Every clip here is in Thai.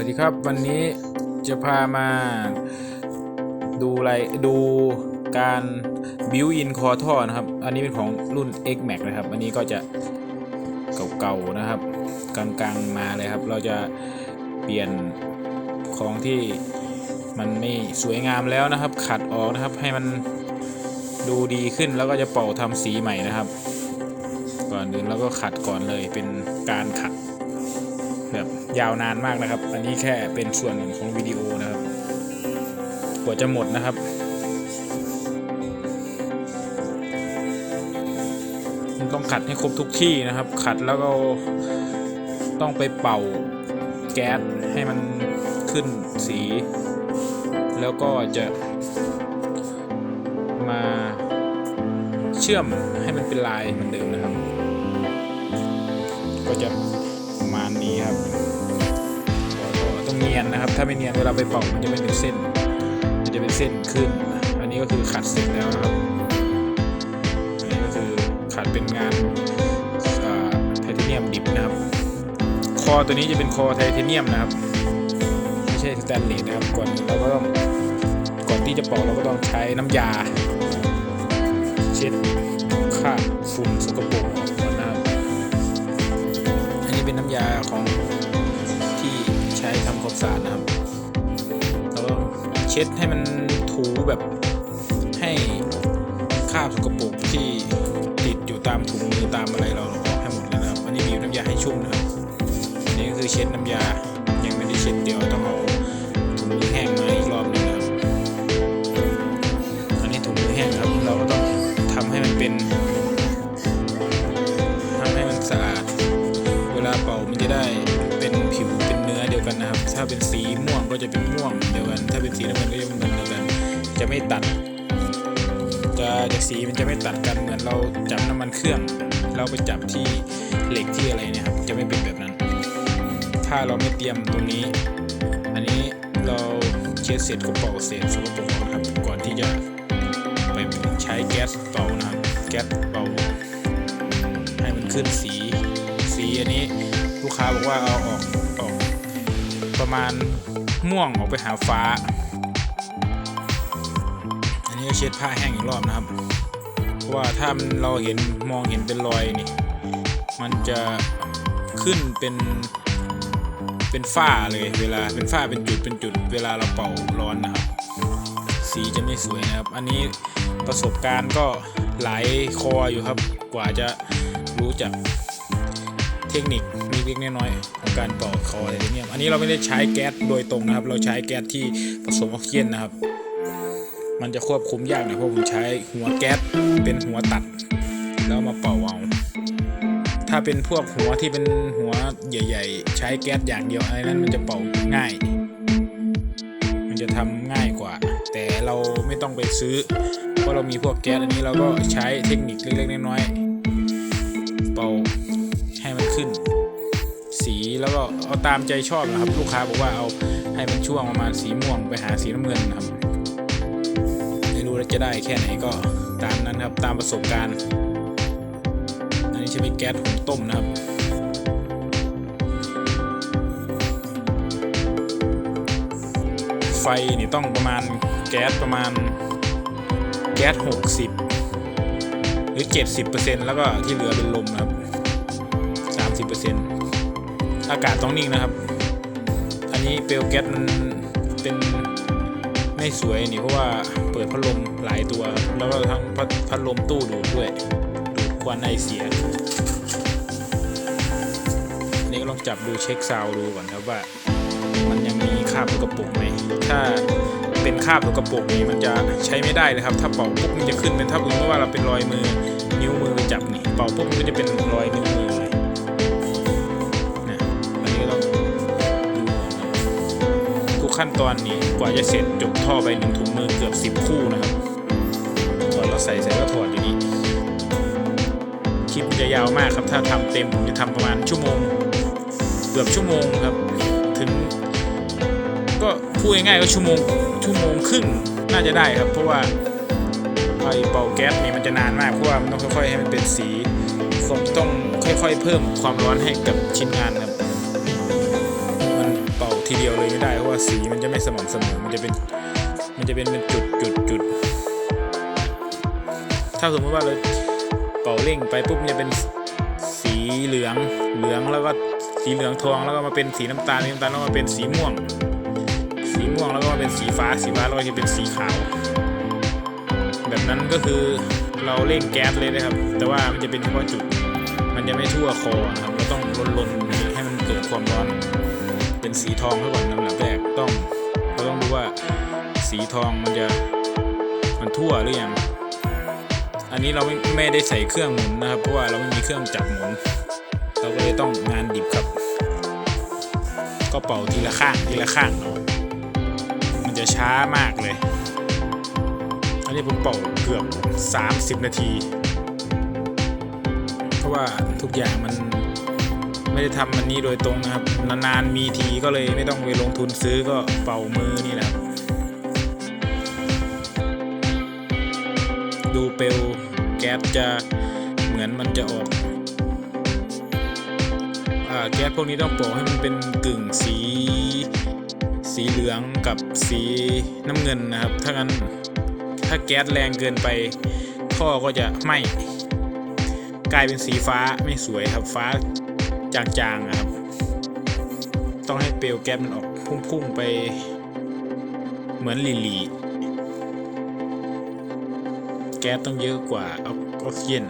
วัสดีครับ วันนี้จะพามาดูอะไรดูการบิวอินคอท่อนะครับ อันนี้เป็นของรุ่น X Max นะครับ อันนี้ก็จะเก่าๆนะครับ กลางๆมาเลยครับ เราจะเปลี่ยนของที่มันไม่สวยงามแล้วนะครับ ขัดออกนะครับให้มันดูดีขึ้นแล้วก็จะเป่าทำสีใหม่นะครับ ก่อนอื่นเราก็ขัดก่อนเลยเป็นการขัดแบบ ยาวนานมากนะครับ อันนี้แค่เป็นส่วนหนึ่งของวิดีโอนะครับกว่าจะหมดนะครับมันต้องขัดให้ครบทุกที่นะครับ ขัดแล้วก็ต้องไปเป่าแก๊สให้มันขึ้นสี แล้วก็จะมาเชื่อมให้มันเป็นลายเหมือนเดิมนะครับ ก็จะ นะครับ ถ้าไม่เนียนเวลาไปเป่ามันจะไม่เป็นเส้น มันจะเป็นเส้นขึ้น อันนี้ก็คือขัดเสร็จแล้วนะครับ อันนี้ก็คือขัดเป็นงานไทเทเนียมดิบนะครับ คอตัวนี้จะเป็นคอไทเทเนียมนะครับ ไม่ใช่สแตนเลสนะครับ ก่อนเราก็ต้อง ก่อนที่จะเป่าเราก็ต้องใช้น้ำยา เช็ดคราฝุ่นสกปรกออกก่อนนะครับ อันนี้เป็นน้ำยาของ เช็ดให้มันถูแบบให้คราบสกปรกที่ติดอยู่ตามถุงมือตามอะไรเราออกให้หมดเลยนะครับ อันนี้บีบน้ำยาให้ชุ่มนะครับอันนี้ก็คือเช็ดน้ำยายังไม่ได้เช็ดเดียวต้องเอาถุงมือแห้งมาอีกรอบหนึงนะครับอันนี้ถุงมือแห้งครับเราก็ต้องทำให้มันเป็นทำให้มันสะอาด เวลาเป่ามันจะได้ เป็นสีม่วงก็จะเป็นม่วงเดียวกัน ถ้าเป็นสีน้ำเงินก็จะเป็นเดียวกันจะไม่ตัด จะจะสีมันจะไม่ตัดกันเหมือนเราจับน้ำมันเครื่อง เราไปจับที่เหล็กที่อะไรเนี่ยครับจะไม่เป็นแบบนั้น ถ้าเราไม่เตรียมตรงนี้ อันนี้เราเช็ดเสร็จก็เป่าเสร็จสกปรกออกนะครับก่อนที่จะไปใช้แก๊สเป่านะครับแก๊สเป่าให้มันขึ้นสี สีอันนี้ลูกค้าบอกว่าเอาออกออก ประมาณม่วงออกไปหาฟ้า อันนี้ก็เช็ดผ้าแห้งอีกรอบนะครับ เพราะว่าถ้าเราเห็นมองเห็นเป็นรอยนี่ มันจะขึ้นเป็นเป็นฝ้าเลยเวลาเป็นฝ้าเป็นจุดเป็นจุด เวลาเราเป่าร้อนนะครับ สีจะไม่สวยนะครับ อันนี้ประสบการณ์ก็หลายคออยู่ครับ กว่าจะรู้จัก ทคนิคเล็กๆน้อยๆของการเป่าคอไทเทเนียมอันนี้เราไม่ได้ใช้แก๊สโดยตรงนะครับ เราใช้แก๊สที่ผสมออกซิเจนนะครับ มันจะควบคุมยากหน่อยเพราะผมใช้หัวแก๊สเป็นหัวตัด แล้วมาเป่าเอาถ้าเป็นพวกหัวที่เป็นหัวใหญ่ ๆ ใช้แก๊สอย่างเดียวอะไรนั้นมันจะเป่าง่าย มันจะทำง่ายกว่า แต่เราไม่ต้องไปซื้อ เพราะเรามีพวกแก๊สอันนี้เราก็ใช้เทคนิคเล็กๆน้อยๆเป่า แล้วก็เอาตามใจชอบนะครับ ลูกค้าบอกว่าเอาให้มันช่วงประมาณสีม่วงไปหาสีน้ำเงินนะครับไม่รู้จะได้แค่ไหนก็ตามนั้นครับตามประสบการณ์อันนี้จะเป็นแก๊สหุงต้มนะครับไฟนี่ต้องประมาณแก๊สประมาณแก๊ส 60 หรือ 70%แล้วก็ที่เหลือเป็นลมนะครับ 30% อากาศต้องนิ่งนะครับ อันนี้เปลวแก๊สมันเป็นไม่สวยนี่เพราะว่าเปิดพัดลมหลายตัว แล้วก็ทั้งพัดพัดลมตู้ดูดด้วยดูดควันไอเสียนนี้ก็ลองจับดูเช็คซาวดูก่อนครับว่า มันยังมีคราบสกปรกไหมถ้าเป็นคราบสกปรกนี่มันจะใช้ไม่ได้เลยครับ ถ้าเป่าปุ๊บมันจะขึ้นเป็นถ้าสมมติว่าเราเป็นรอยมือนิ้วมือไปจับนี่เป่าปุ๊บมันก็จะเป็นรอยนิ้วมือ ขั้นตอนนี้กว่าจะเสร็จจบท่อไปหนึ่งถุงมือเกือบสิบคู่นะครับก่อนเราใส่ใส่ก็ถอดอย่างนี้คลิปจะยาวมากครับถ้าทำเต็มผมจะทำประมาณชั่วโมงเกือบชั่วโมงครับ ถึง ก็พูดง่ายๆก็ชั่วโมงชั่วโมงครึ่งน่าจะได้ครับ เพราะว่าไอเป่าแก๊สนี่มันจะนานมากเพราะว่ามันต้องค่อยๆให้มันเป็นสีผมต้องค่อยๆ เพิ่มความร้อนให้กับชิ้นงานครับ ทีเดียวเลยไม่ได้เพราะว่าสีมันจะไม่สม่ำเสมอ มันจะเป็น มันจะเป็นเป็นจุดจุดจุด ถ้าสมมติว่าเราเป่าเร่งไปปุ๊บมันจะเป็นสีเหลือง เหลืองแล้วก็สีเหลืองทองแล้วก็มาเป็นสีน้ำตาล น้ำตาลแล้วมาเป็นสีม่วง สีม่วงแล้วก็มาเป็นสีฟ้า สีฟ้าแล้วก็จะเป็นสีขาว แบบนั้นก็คือเราเร่งแก๊สเลยนะครับ แต่ว่ามันจะเป็นเฉพาะจุด มันจะไม่ทั่วคอครับ เราต้องลนๆให้มันเกิดความร้อน เป็นสีทองเพื่อก่อนลำดับแรกต้องเราต้องดูว่าสีทองมันจะมันทั่วหรือยังอันนี้เราไม่ไม่ได้ใส่เครื่องหมุนนะครับ เพราะว่าเราไม่มีเครื่องจับหมุน เราก็เลยต้องงานดิบครับ ก็เป่าทีละข้างทีละข้างเอามันจะช้ามากเลย อันนี้ผมเป่าเกือบ 30 นาที เพราะว่าทุกอย่างมัน ไม่ได้ทำมันนี้โดยตรงนะครับ นานๆมีทีก็เลยไม่ต้องไปลงทุนซื้อก็เป่ามือนี่แหละดูเปลวแก๊สจะเหมือนมันจะออกอ่าแก๊สพวกนี้ต้องเป่าให้มันเป็นกึ่งสี สีเหลืองกับสีน้ำเงินนะครับ ถ้างั้นถ้าแก๊สแรงเกินไปท่อก็จะไหม้กลายเป็นสีฟ้าไม่สวยครับฟ้า จางๆครับต้องให้เปลวแก๊สมันออกพุ่งๆไป เหมือนลิลีแก๊สต้องเยอะกว่าออกซิเจน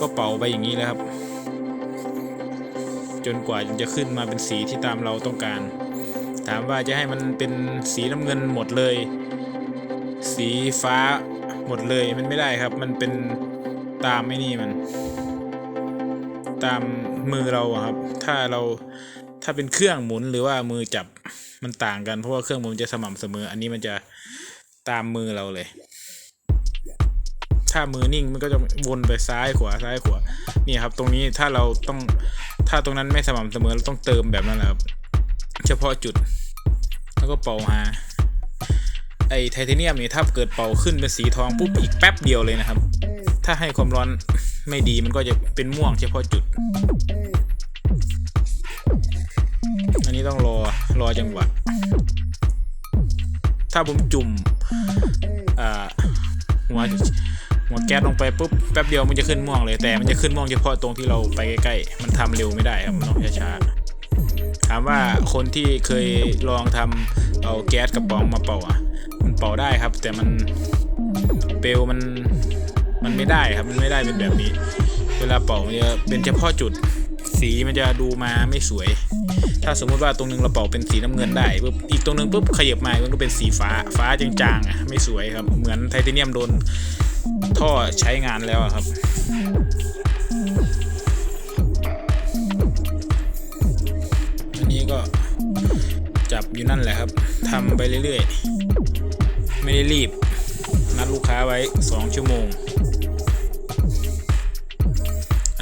ก็เป่าไปอย่างนี้แล้วครับ จนกว่าจะขึ้นมาเป็นสีที่ตามเราต้องการ ถามว่าจะให้มันเป็นสีน้ำเงินหมดเลย สีฟ้าหมดเลยมันไม่ได้ครับ มันเป็น ตามไม่นี่มัน ตามมือเราอะครับ ถ้าเราถ้าเป็นเครื่องหมุนหรือว่ามือจับมันต่างกันเพราะว่าเครื่องหมุนมันจะสม่ำเสมอ อันนี้มันจะตามมือเราเลย ถ้ามือนิ่งมันก็จะวนไปซ้ายขวาซ้ายขวานี่ครับ ตรงนี้ถ้าเราต้องถ้าตรงนั้นไม่สม่ำเสมอเราต้องเติมแบบนั้นแหละครับ เฉพาะจุด แล้วก็เป่าหาไอไทเทเนียมนี่ถ้าเกิดเป่าขึ้นเป็นสีทองปุ๊บอีกแป๊บเดียวเลยนะครับ ถ้าให้ความร้อนไม่ดีมันก็จะเป็นม่วงเฉพาะจุด อันนี้ต้องรอรอจังหวะ ถ้าผมจุ่มอ่าหัวหัวแก๊สลงไปปุ๊บแป๊บเดียวมันจะขึ้นม่วงเลยแต่มันจะขึ้นม่วงเฉพาะตรงที่เราไปใกล้ๆมันทำเร็วไม่ได้ครับมันต้องช้าๆถามว่าคนที่เคยลองทำเอาแก๊สกระป๋องมาเป่าอะ มันเป่าได้ครับ แต่มันเปลวมัน มันไม่ได้ครับมันไม่ได้เป็นแบบนี้ เวลาเป่ามันจะเป็นเฉพาะจุดสีมันจะดูมาไม่สวย ถ้าสมมติว่าตรงนึงเราเป่าเป็นสีน้ำเงินได้ปุ๊บอีกตรงนึงปุ๊บขยับมามันก็เป็นสีฟ้าฟ้าจางๆอะไม่สวยครับเหมือนไทเทเนียมโดนท่อใช้งานแล้วอะครับอันนี้ก็จับอยู่นั่นแหละครับทำไปเรื่อยๆ ไม่ได้รีบ นัดลูกค้าไว้ 2 ชั่วโมง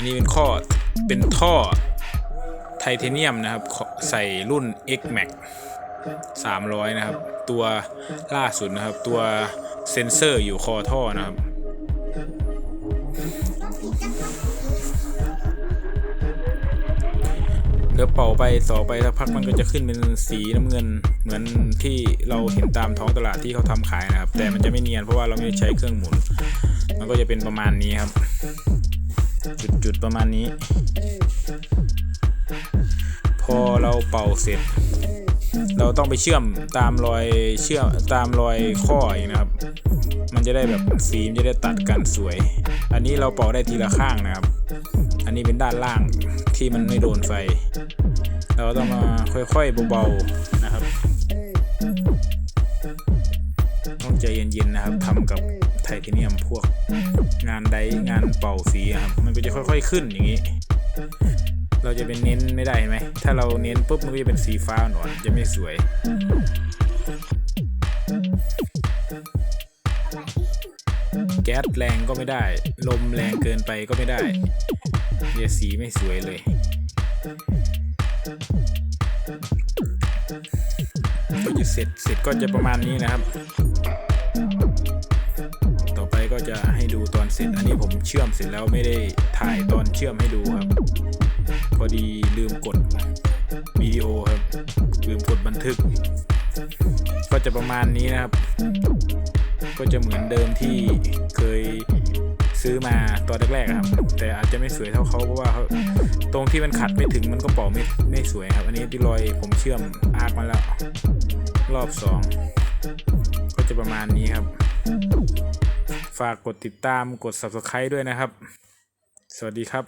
นนี้เป็นข้อเป็นท่อไทเทเนียมนะครับ ใส่รุ่น X Max 300 นะครับ ตัวล่าสุดนะครับ ตัวเซนเซอร์อยู่คอท่อนะครับเดี๋ยวเป่าไปต่อไปสักพักมันก็จะขึ้นเป็นสีน้ำเงิน เหมือนที่เราเห็นตามท้องตลาดที่เขาทำขายนะครับ แต่มันจะไม่เนียนเพราะว่าเราไม่ได้ใช้เครื่องหมุน มันก็จะเป็นประมาณนี้ครับ จุดๆประมาณนี้ พอเราเป่าเสร็จ เราต้องไปเชื่อมตามรอยเชื่อมตามรอยข้ออีกนะครับ มันจะได้แบบสีมจะได้ตัดกันสวย อันนี้เราเป่าได้ทีละข้างนะครับ อันนี้เป็นด้านล่างที่มันไม่โดนไฟ เราต้องมาค่อยๆเบาๆนะครับต้องใจเย็นๆนะครับทำกับ ทเทเนียมพวกงานไดงานเป่าสีครับมันก็จะค่อยๆขึ้นอย่างนี้ เราจะเป็นเน้นไม่ได้ไหมถ้าเราเน้นปุ๊บมันก็จะเป็นสีฟ้าอ่อนจะไม่สวยแก๊สแรงก็ไม่ได้ ลมแรงเกินไปก็ไม่ได้เดี๋ยสีไม่สวยเลย ก็จะเสร็จเสร็จก็จะประมาณนี้นะครับ ตอนเสร็จ อันนี้ผมเชื่อมเสร็จแล้วไม่ได้ถ่ายตอนเชื่อมให้ดูครับ พอดีลืมกดวิดีโอครับ ลืมกดบันทึก ก็จะประมาณนี้นะครับ ก็จะเหมือนเดิมที่เคยซื้อมาตอนแรกๆครับ แต่อาจจะไม่สวยเท่าเขาเพราะว่าตรงที่มันขัดไม่ถึงมันก็เป่าไม่ไม่สวยครับ อันนี้พี่ลอยผมเชื่อมอาร์กมาแล้ว รอบสองก็จะประมาณนี้ครับ ฝากกดติดตามกด subscribe ด้วยนะครับ สวัสดีครับ